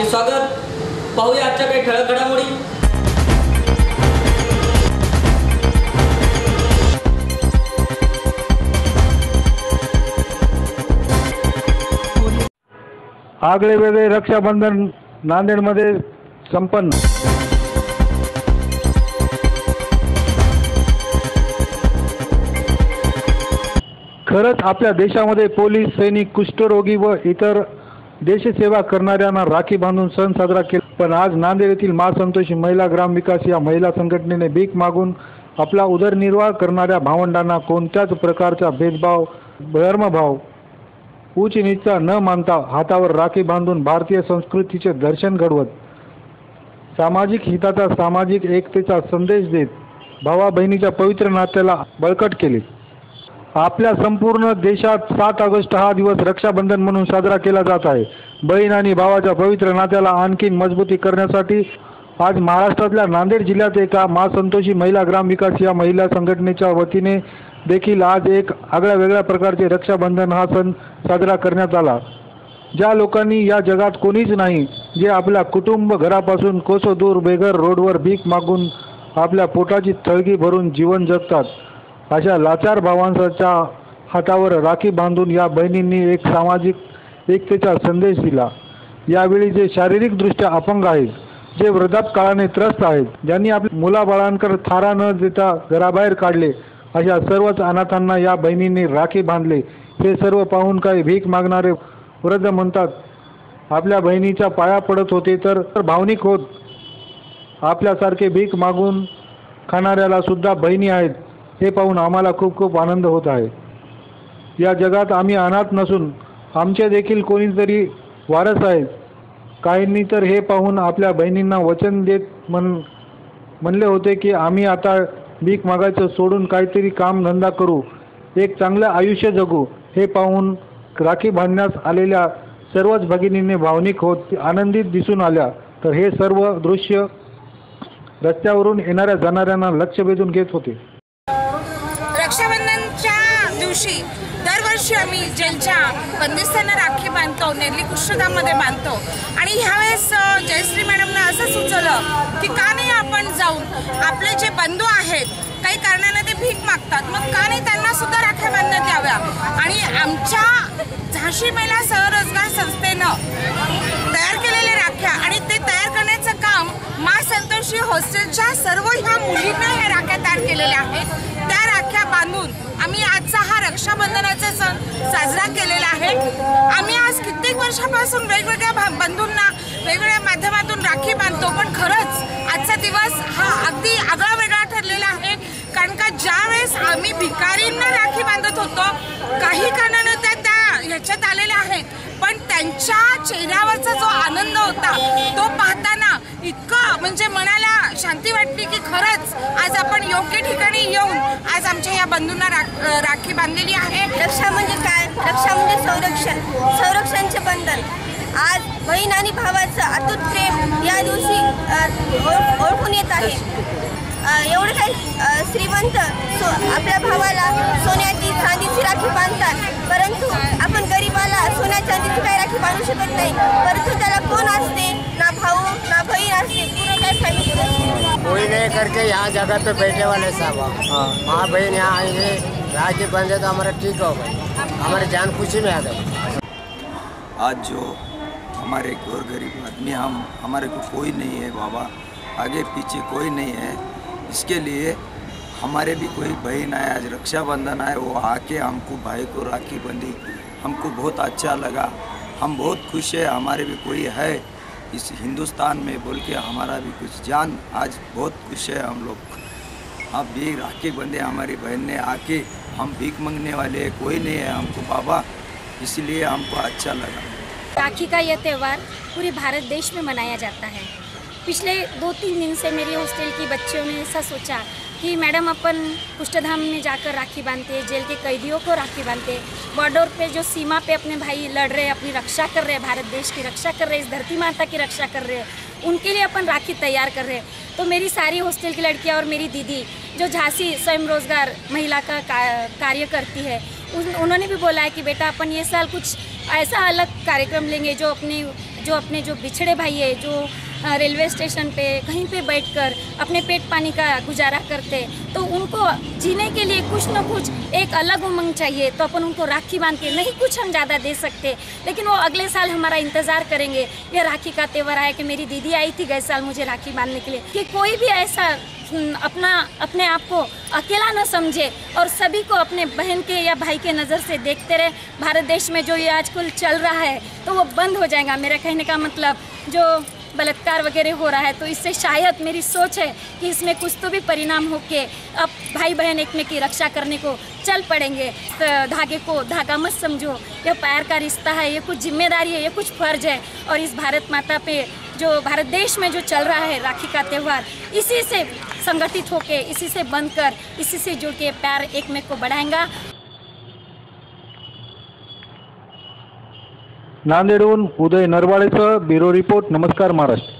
आपले स्वागत. पाहूया आजच्या काही ठळक घडामोडी. आगळे वेगळे रक्षाबंधन नांदेडमध्ये संपन्न. खरंच आपल्या देशामध्ये पोलीस सैनिक कुष्ठरोगी व इतर देशसेवा करणाऱ्यांना राखी बांधून सण साजरा केला. पण आज नांदेड येथील महासंतोषी महिला ग्राम विकास या महिला संघटनेने भीक मागून आपला उदरनिर्वाह करणाऱ्या भावंडांना कोणत्याच प्रकारचा भेदभाव धर्मभाव उच्च नीचा न मानता हातावर राखी बांधून भारतीय संस्कृतीचे दर्शन घडवत सामाजिक हिताचा सामाजिक एकतेचा संदेश देत भावा बहिणीच्या पवित्र नात्याला बळकट केले. आपल्या संपूर्ण देशात सात ऑगस्ट हा दिवस रक्षाबंधन म्हणून साजरा केला जात आहे. बहीण आणि भावाच्या पवित्र नात्याला आणखीन मजबूती करण्यासाठी आज महाराष्ट्रातल्या नांदेड जिल्ह्यात एका महासंतोषी महिला ग्राम विकास या महिला संघटनेच्या वतीने देखील आज एक आगळ्या वेगळ्या प्रकारचे रक्षाबंधन हा सण साजरा करण्यात आला. ज्या लोकांनी या जगात कोणीच नाही जे आपल्या कुटुंब घरापासून कोसो दूर बेघर रोडवर भीक मागून आपल्या पोटाची थळगी भरून जीवन जगतात. अशा लाचार भावांच्या हातावर राखी बांधून या बहिणींनी एक सामाजिक एकतेचा संदेश दिला. यावेळी जे शारीरिकदृष्ट्या अपंग आहेत जे वृद्धापकाळाने त्रस्त आहेत ज्यांनी आपल्या मुलाबाळांकर थारा न देता घराबाहेर काढले अशा सर्वच अनाथांना या बहिणींनी राखी बांधले. हे सर्व पाहून काही भीक मागणारे वृद्ध म्हणतात आपल्या बहिणीच्या पाया पडत होते तर भावनिक होत. आपल्यासारखे भीक मागून खाणाऱ्याला सुद्धा बहिणी आहेत. हे पाहून आम्हाला खूप खूप आनंद होत आहे. या जगात आम्ही अनाथ नसून आमचे देखील कोणीतरी वारस आहेत. काहींनी तर हे पाहून आपल्या बहिणींना वचन देत म्हण म्हणले होते की आम्ही आता भीक मागायचं सोडून काहीतरी काम धंदा करू. एक चांगलं आयुष्य जगू. हे पाहून राखी बांधण्यास आलेल्या सर्वच भगिनींनी भावनिक होत आनंदित दिसून आल्या. तर हे सर्व दृश्य रस्त्यावरून येणाऱ्या जाणाऱ्यांना लक्ष वेधून घेत होते. दिवशी दरवर्षी आम्ही ज्यांच्या बंदिस्तांना राखी बांधतो नेरली कृष्णधाममध्ये बांधतो. आणि ह्यावेळेस जयश्री मॅडमनं असं सुचवलं की का नाही आपण जाऊन आपले जे बंधू आहेत काही कारणाने ते भीक मागतात. मग का नाही त्यांना सुद्धा राख्या बांधण्यात याव्या? आणि आमच्या झाशी महिला सहरोजगार संस्थेनं तयार केलेल्या राख्या आणि ते तयार करण्याचं काम मा संतोषी हॉस्टेलच्या सर्व ह्या मुलींना ह्या राख्या तयार केलेल्या आहेत. त्या राख्या बांधून आम्ही रक्षाबंधनाचा सण साजरा केलेला आहे. आम्ही आज कित्येक वर्षापासून वेगवेगळ्या भा- बंधूंना वेगवेगळ्या माध्यमातून राखी बांधतो पण खरंच आजचा दिवस हा अगदी आगळा वेगळा ठरलेला आहे. कारण का ज्यावेळेस आम्ही भिकारींना राखी बांधत होतो काही कारणानं त्या त्या ह्याच्यात आलेल्या म्हणजे मनाला शांती वाटली की खरंच आज आपण योग्य ठिकाणी येऊन आज आमच्या या बंधूंना राख- राखी बांधलेली आहे. रक्षा म्हणजे काय? रक्षा म्हणजे संरक्षण. संरक्षणचे बंधन. आज बहीण आणि भावाचं अतूट प्रेम या दिवशी ओळखून येत आहे. एवढं काही श्रीमंत सो आपल्या भावाला सोन्याची चांदीची राखी बांधतात. परंतु आपण गरीबाला सोन्या चांदीची काही राखी बांधू शकत नाही. नहीं करके यहाँ जगह पे बैठने वाले साहब माँ बहन यहाँ आएँगे राखी बंधे तो हमारा ठीक हो गई हमारी जान खुशी में आ गई आज जो हमारे गौर गरीब आदमी हम हमारे को कोई नहीं है बाबा आगे पीछे कोई नहीं है। इसके लिए हमारे भी कोई बहन आए आज रक्षाबंधन आए वो आके हमको भाई को राखी बंधी। हमको बहुत अच्छा लगा। हम बहुत खुश है हमारे भी कोई है इस हिंदुस्तान में बोल के हमारा भी कुछ जान आज बहुत खुश है हम लोग। अब भी राखी बंधे हमारी बहन ने आके हम भीख मांगने वाले कोई नहीं है हमको, बाबा। इसलिए हमको अच्छा लगा। राखी का यह त्यौहार पूरे भारत देश में मनाया जाता है। पिछले दो तीन दिन से मेरी हॉस्टल की बच्चियों ने ऐसा सोचा कि मैडम अपन कुष्ठधाम में जाकर राखी बांधते हैं जेल के कैदियों को राखी बांधते। बॉर्डर पे जो सीमा पे अपने भाई लड़ रहे हैं अपनी रक्षा कर रहे हैं भारत देश की रक्षा कर रहे हैं इस धरती माता की रक्षा कर रहे हैं उनके लिए अपन राखी तैयार कर रहे हैं। तो मेरी सारी हॉस्टल की लड़कियाँ और मेरी दीदी जो झांसी स्वयं रोज़गार महिला का का- कार्य करती है उन, उन्होंने भी बोला है कि बेटा अपन ये साल कुछ ऐसा अलग कार्यक्रम लेंगे जो अपने जो अपने जो बिछड़े भाई है जो रेलवे स्टेशन पे कहीं पे बैठकर अपने पेट पानी का गुजारा करते तो उनको जीने के लिए कुछ न कुछ एक अलग उमंग चाहिए तो अपन उनको राखी बाँध के नहीं कुछ हम ज़्यादा दे सकते लेकिन वो अगले साल हमारा इंतज़ार करेंगे। यह राखी का त्यौहार है कि मेरी दीदी आई थी गए साल मुझे राखी बांधने के लिए कि कोई भी ऐसा हम्म, अपना अपने आप को अकेला न समझे और सभी को अपने बहन के या भाई के नज़र से देखते रहे। भारत देश में जो ये आजकल चल रहा है तो वो बंद हो जाएगा। मेरा कहने का मतलब जो बलात्कार वगैरह हो रहा है तो इससे शायद मेरी सोच है कि इसमें कुछ तो भी परिणाम हो के अब भाई बहन एक में की रक्षा करने को चल पड़ेंगे। तो धागे को धागा मत समझो। यह प्यार का रिश्ता है ये कुछ ज़िम्मेदारी है ये कुछ फ़र्ज़ है। और इस भारत माता पे जो, भारत देश में जो चल रहा है राखी का त्यौहार, इसी से संगठित होके, इसी से बंद कर इसी से जुड़ के प्यार एक में को बढ़ाएगा। नांदेडहून उदय नरवाळेसह ब्युरो रिपोर्ट नमस्कार महाराष्ट्र.